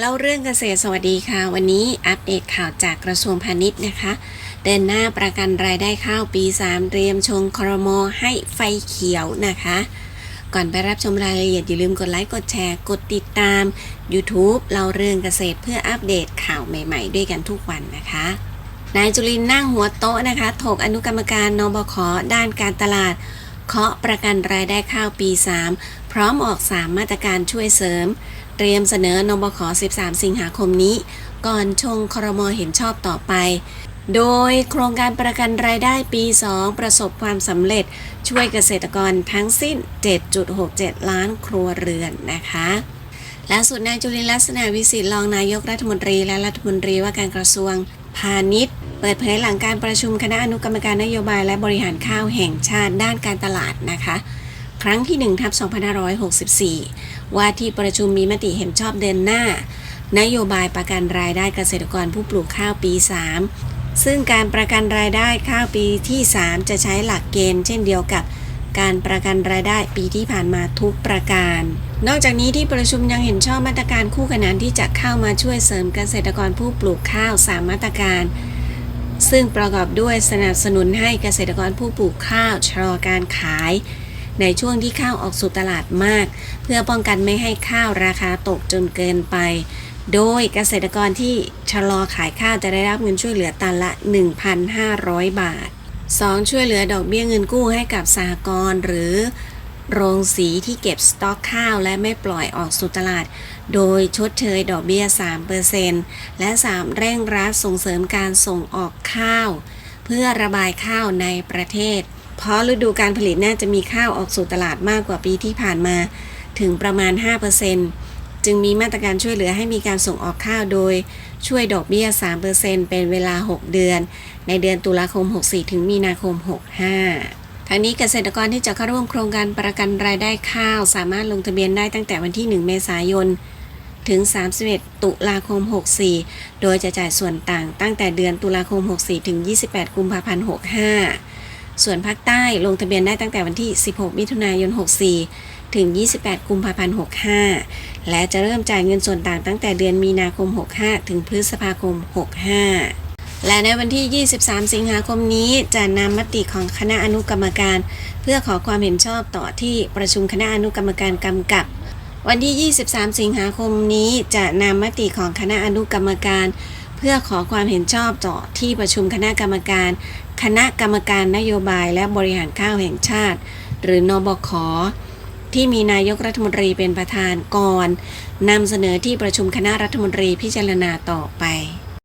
เล่าเรื่องเกษตรสวัสดีค่ะ วันนี้อัปเดตข่าวจากกระทรวงพาณิชย์นะคะ เดินหน้าประกันรายได้ข้าวปี 3 เตรียมชงครมให้ไฟเขียวนะคะ ก่อนไปรับชมรายละเอียดอย่าลืมกดไลค์กดแชร์ กดติดตาม YouTube เล่าเรื่องเกษตรเพื่ออัปเดตข่าวใหม่ๆ ด้วยกันทุกวันนะคะนายจุลินนั่งหัวโต๊ะนะคะถกอนุกรรมการนบขด้านการตลาดเคาะประกันรายได้ข้าวปี 3 ร้อมออก 3 มาตรการช่วยเสริม เตรียมเสนอนบข 13 สิงหาคมนี้ ก่อนชงครมเห็นชอบต่อไป โดยโครงการประกันรายได้ปี 2 ประสบความสำเร็จช่วยเกษตรกรทั้งสิ้น 7.67 ล้านครัวเรือนนะคะล่าสุดนายจุลินลักษณะวิสิทธิ์รองนายกรัฐมนตรีและรัฐมนตรีว่าการกระทรวงพาณิชย์ เปิดเผยหลังการประชุมคณะอนุกรรมการนโยบายและบริหารข้าวแห่งชาติด้านการตลาดนะคะ ครั้งที่1ทับ2564 ว่าที่ประชุมมีมติเห็นชอบเดินหน้า นโยบายประกันรายได้เกษตรกรผู้ปลูกข้าวปี 3 ซึ่งการประกันรายได้ข้าวปีที่ 3 จะใช้หลักเกณฑ์เช่นเดียวกับการประกันรายได้ปีที่ผ่านมาทุกประการ นอกจากนี้ที่ประชุมยังเห็นชอบมาตรการคู่ขนานที่จะเข้ามาช่วยเสริมเกษตรกรผู้ปลูกข้าว 3 มาตรการ ซึ่งประกอบด้วยสนับสนุนให้เกษตรกรผู้ปลูกข้าวชะลอการขาย ในช่วงที่ข้าวออกสู่ตลาดมาก เพื่อป้องกันไม่ให้ข้าวราคาตกจนเกินไป โดยเกษตรกรที่ชะลอขายข้าวจะได้รับเงินช่วยเหลือตันละ 1,500 บาท 2. ช่วยเหลือดอกเบี้ยเงินกู้ให้กับสหกรณ์หรือโรงสีที่เก็บสต็อกข้าวและไม่ปล่อยออกสู่ตลาด โดยชดเชยดอกเบี้ย 3%และ 3 เร่งรัดส่งเสริมการส่งออกข้าว เพื่อระบายข้าวในประเทศ เพราะฤดูการผลิตน่าจะมีข้าวออกสู่ตลาดมากกว่าปีที่ผ่านมาถึงประมาณ 5%จึงมีมาตรการช่วยเหลือให้มีการส่งออกข้าวโดยช่วยดอกเบี้ย 3%เป็นเวลา 6 เดือน ในเดือนตุลาคม 64 ถึงมีนาคม 65ทั้งนี้เกษตรกรที่จะเข้าร่วมโครงการประกันรายได้ข้าว สามารถลงทะเบียนได้ตั้งแต่วันที่ 1 เมษายน ถึง 31 ตุลาคม 64 โดยจะจ่ายส่วนต่างตั้งแต่เดือนตุลาคม 64 ถึง 28 กุมภาพันธ์ 65 ส่วนภาคใต้ลงทะเบียนได้ตั้งแต่วันที่ 16 มิถุนายน 64 ถึง 28 กุมภาพันธ์ 65 และจะเริ่มจ่ายเงินส่วนต่างตั้งแต่เดือนมีนาคม 65 ถึงพฤษภาคม 65 และในวันที่ 23 สิงหาคมนี้จะนำมติของคณะอนุกรรมการ เพื่อขอความเห็นชอบต่อที่ประชุมคณะอนุกรรมการกำกับ วันที่ 23 สิงหาคมนี้จะนำมติของคณะอนุกรรมการ เพื่อขอความเห็นชอบต่อที่ประชุมคณะกรรมการ คณะกรรมการนโยบายและบริหารข้าวแห่งชาติ หรือนบคที่มีนายกรัฐมนตรีเป็นประธานก่อนนำเสนอที่ประชุมคณะรัฐมนตรีพิจารณาต่อไป